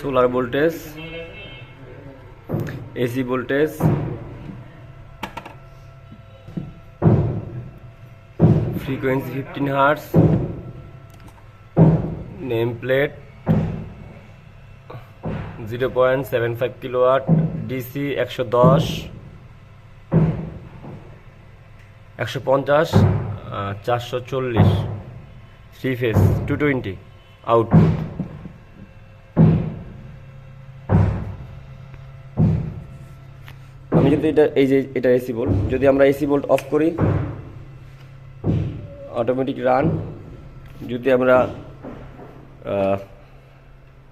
Solar voltage, AC voltage, frequency fifteen hertz name plate, zero point seven five kilowatt DC একশো দশ, একশো পঞ্চাশ চারশো চল্লিশ, three phase two twenty, output. যদি এটা, এই যে, এটা এসি বোল্ট যদি আমরা এসি বোল্ট অফ করি অটোমেটিক রান যদি আমরা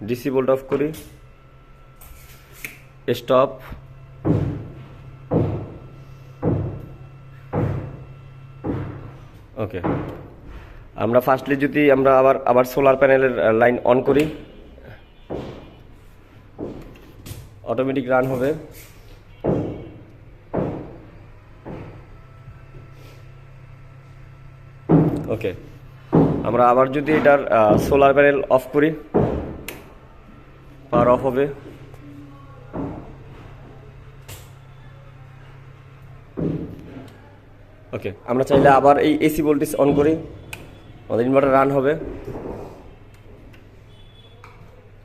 ডিসি বোল্ট অফ করি স্টপ ওকে আমরা ফার্স্টলি যদি আমরা আবার আবার সোলার প্যানেলের লাইন অন করি অটোমেটিক রান হবে। ওকে আমরা আবার যদি এটার সোলার প্যানেল অফ করি পাওয়ার অফ হবে। ওকে আমরা চাইলে আবার এই এসি ভোল্টেজ অন করি। আমাদের ইনভার্টার রান হবে।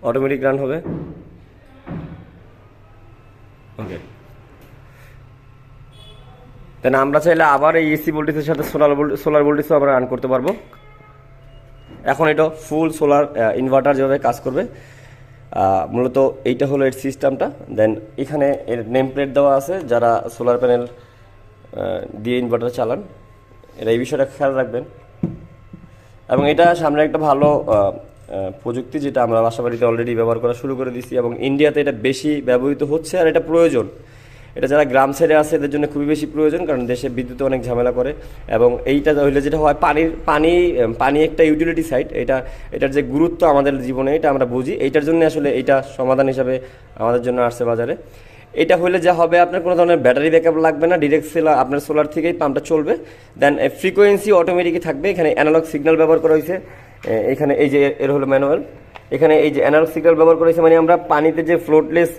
অটোমেটিক রান হবে। দেন আমরা চাইলে আবার এই এসি ভোল্টেজের সাথে সোলার সোলার ভোল্টেজও আমরা রান করতে পারব। এখন এটা ফুল সোলার ইনভার্টার যেভাবে কাজ করবে মূলত এইটা হলো এর সিস্টেমটা দেন এখানে এর নেম প্লেট দেওয়া আছে, যারা সোলার প্যানেল দিয়ে ইনভার্টার চালান। এরা এই বিষয়টা খেয়াল রাখবেন। এবং এটা সামনে একটা ভালো প্রযুক্তি যেটা আমরা বাসাবাড়িতে অলরেডি ব্যবহার করা শুরু করে দিছি এবং ইন্ডিয়াতে এটা বেশি ব্যবহৃত হচ্ছে, আর এটা প্রয়োজন। এটা যারা গ্রাম সাইডে আছে এদের জন্য খুবই বেশি প্রয়োজন, কারণ দেশে বিদ্যুতে অনেক ঝামেলা করে। এবং এইটা হইলে, যেটা হয়, পানির, পানি পানি একটা ইউটিলিটি সাইট এটা, এটার যে গুরুত্ব আমাদের জীবনে, এটা আমরা বুঝি। এইটার জন্য আসলে এইটা সমাধান হিসাবে আমাদের জন্য আসছে বাজারে। এটা হলে যা হবে, আপনার কোনো ধরনের ব্যাটারি ব্যাকআপ লাগবে না ডিরেক্ট সোলার আপনার সোলার থেকেই পাম্পটা চলবে। দেন ফ্রিকোয়েন্সি অটোমেটিকই থাকবে, এখানে অ্যানালগ সিগন্যাল ব্যবহার করা হয়েছে এখানে এই যে, এর হলো ম্যানুয়াল এখানে এই যে অ্যানালগ সিগন্যাল ব্যবহার করেছি মানে আমরা পানিতে যে ফ্লোটলেস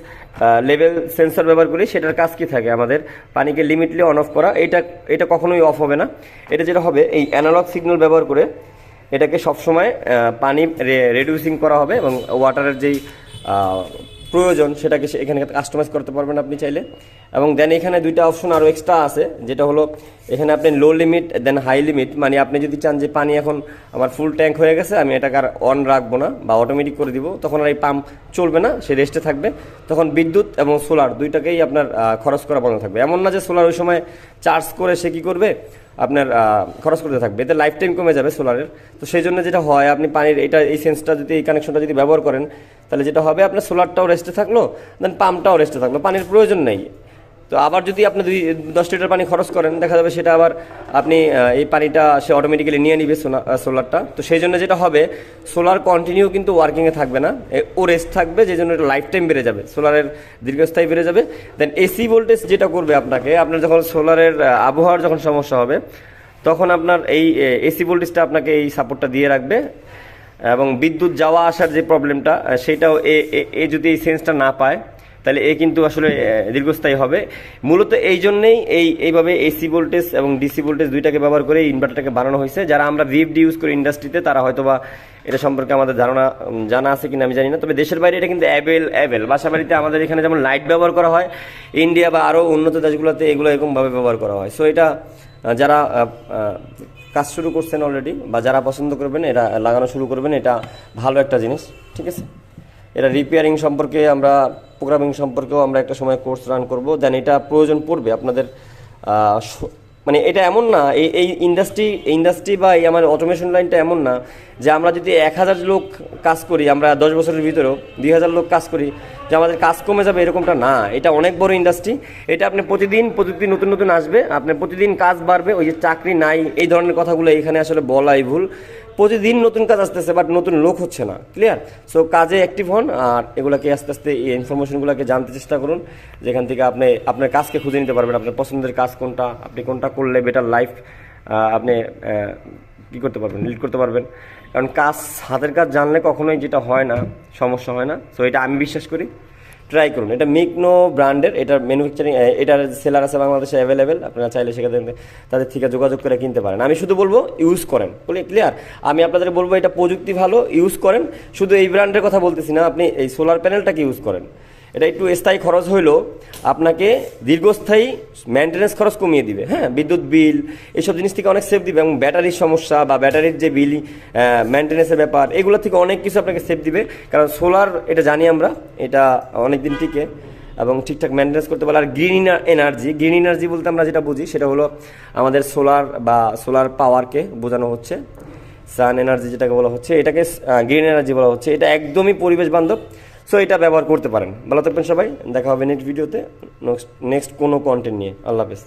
লেভেল সেন্সর ব্যবহার করি, সেটার কাজ কি থাকে আমাদের? পানিকে লিমিটলি অন অফ করা, এটা এটা কখনোই অফ হবে না। এটা যেটা হবে, এই অ্যানালগ সিগন্যাল ব্যবহার করে এটাকে সবসময় পানি রেডিউসিং করা হবে এবং ওয়াটারের যেই প্রয়োজন, সেটাকে সে- এখানে কাস্টমাইজ করতে পারবেন আপনি চাইলে। এবং দেন এখানে দুইটা অপশন আরও এক্সট্রা আছে, যেটা হলো, এখানে আপনি low limit then high limit মানে আপনি যদি চান যে পানি এখন আমার ফুল ট্যাঙ্ক হয়ে গেছে, আমি এটাকে আর অন রাখব না বা অটোমেটিক করে দিব, তখন আর এই পাম্প চলবে না, সে রেস্টে থাকবে। তখন বিদ্যুৎ এবং সোলার দুইটাকেই আপনার খরচ করা বন্ধ থাকবে। এমন না যে সোলার ওই সময় চার্জ করে সে কী করবে? আপনার খরচ করতে থাকবে। এতে লাইফ টাইম কমে যাবে সোলারের তো সেই জন্য যেটা হয়, আপনি পানির এটা, এই সেন্সটা যদি, এই কানেকশনটা যদি ব্যবহার করেন, তাহলে যেটা হবে, আপনার সোলারটাও রেস্টে থাকল দেন পাম্পটাও রেস্টে থাকল। পানির প্রয়োজন নেই। তো আবার যদি আপনি দুই দশ লিটার পানি খরচ করেন, দেখা যাবে সেটা আবার আপনি এই পানিটা সে অটোমেটিক্যালি নিয়ে নিবে সোলারটা। তো সেই জন্য যেটা হবে, সোলার কন্টিনিউ কিন্তু ওয়ার্কিংয়ে থাকবে না। ও রেস্ট থাকবে, যে জন্য এটা লাইফ টাইম বেড়ে যাবে। সোলারের দীর্ঘস্থায়ী বেড়ে যাবে। দেন এসি ভোল্টেজ যেটা করবে আপনাকে, আপনার যখন সোলারের আবহাওয়ার যখন সমস্যা হবে, তখন আপনার এই এসি ভোল্টেজটা আপনাকে এই সাপোর্টটা দিয়ে রাখবে। এবং বিদ্যুৎ যাওয়া আসার যে প্রবলেমটা সেটাও এ যদি এই সেন্সটা না পায় তাহলে এ কিন্তু আসলে দীর্ঘস্থায়ী হবে। মূলত এই জন্যেই এই, এইভাবে এসি ভোল্টেজ এবং ডিসি ভোল্টেজ দুইটাকে ব্যবহার করে ইনভার্টারটাকে বানানো হয়েছে। যারা আমরা ভিএফডি ইউজ করি ইন্ডাস্ট্রিতে তারা হয়তোবা এটা সম্পর্কে আমাদের ধারণা জানা আছে কিনা আমি জানি না। তবে দেশের বাইরে এটা কিন্তু অ্যাভেল অ্যাভেল বাসা বাড়িতে আমাদের এখানে যেমন লাইট ব্যবহার করা হয় ইন্ডিয়া বা আরও উন্নত দেশগুলোতে এগুলো এরকমভাবে ব্যবহার করা হয়। সো এটা যারা কাজ শুরু করছেন অলরেডি বা যারা পছন্দ করবেন, এটা লাগানো শুরু করবেন, এটা ভালো একটা জিনিস। ঠিক আছে? এটা রিপেয়ারিং সম্পর্কে আমরা প্রোগ্রামিং সম্পর্কেও আমরা একটা সময় কোর্স রান করব। দেন এটা প্রয়োজন পড়বে আপনাদের মানে এটা এমন না, এই এই ইন্ডাস্ট্রি ইন্ডাস্ট্রি বা এই আমার অটোমেশন লাইনটা এমন না যে আমরা যদি এক হাজার লোক কাজ করি, আমরা দশ বছরের ভিতরেও দুই হাজার লোক কাজ করি যে আমাদের কাজ কমে যাবে এরকমটা না। এটা অনেক বড় ইন্ডাস্ট্রি এটা আপনি প্রতিদিন প্রতিদিন নতুন নতুন আসবে আপনার প্রতিদিন কাজ বাড়বে, ওই যে চাকরি নাই, এই ধরনের কথাগুলো এখানে আসলে বলাই ভুল। প্রতিদিন নতুন কাজ আসতেছে বাট নতুন লোক হচ্ছে না। ক্লিয়ার সো কাজে অ্যাক্টিভ হন আর এগুলাকে আস্তে আস্তে এই ইনফরমেশনগুলোকে জানতে চেষ্টা করুন, যেখান থেকে আপনি, আপনার কাজকে খুঁজে নিতে পারবেন, আপনার পছন্দের কাজ কোনটা, আপনি কোনটা করলে বেটার লাইফ আপনি কী করতে পারবেন লিড করতে পারবেন। কারণ কাজ, হাতের কাজ জানলে কখনোই যেটা হয় না, সমস্যা হয় না। সো এটা আমি বিশ্বাস করি। ট্রাই করুন। এটা মিকনো ব্র্যান্ডের এটার ম্যানুফ্যাকচারিং এটার সেলার আছে বাংলাদেশে অ্যাভেলেবেল আপনারা চাইলে সেখানে তাদের থেকে যোগাযোগ করে কিনতে পারেন। আমি শুধু বলব ইউজ করেন। বলি ক্লিয়ার আমি আপনাদের বলব, এটা প্রযুক্তি ভালো ইউজ করেন। শুধু এই ব্র্যান্ডের কথা বলতেছি না, আপনি এই সোলার প্যানেলটাকে ইউজ করেন। এটা একটু স্থায়ী খরচ হইলেও আপনাকে দীর্ঘস্থায়ী মেনটেন্যান্স খরচ কমিয়ে দিবে। হ্যাঁ বিদ্যুৎ বিল এইসব জিনিস থেকে অনেক সেভ দিবে এবং ব্যাটারির সমস্যা বা ব্যাটারির যে বিল মেনটেন্যান্সের ব্যাপার, এগুলো থেকে অনেক কিছু আপনাকে সেভ দিবে। কারণ সোলার এটা জানি আমরা, এটা অনেক দিন টিকে এবং ঠিকঠাক মেনটেন্যান্স করতে পারলে। আর গ্রিন এনার্জি গ্রিন এনার্জি বলতে আমরা যেটা বুঝি, সেটা হলো আমাদের সোলার বা সোলার পাওয়ারকে বোঝানো হচ্ছে। সান এনার্জি যেটাকে বলা হচ্ছে, এটাকে গ্রিন এনার্জি বলা হচ্ছে। এটা একদমই পরিবেশ বান্ধব সো এটা ব্যবহার করতে পারেন। ভালো থাকবেন সবাই। দেখা হবে নেক্সট ভিডিওতে নেক্সট কোনো কন্টেন্ট নিয়ে। আল্লাহ হাফেজ।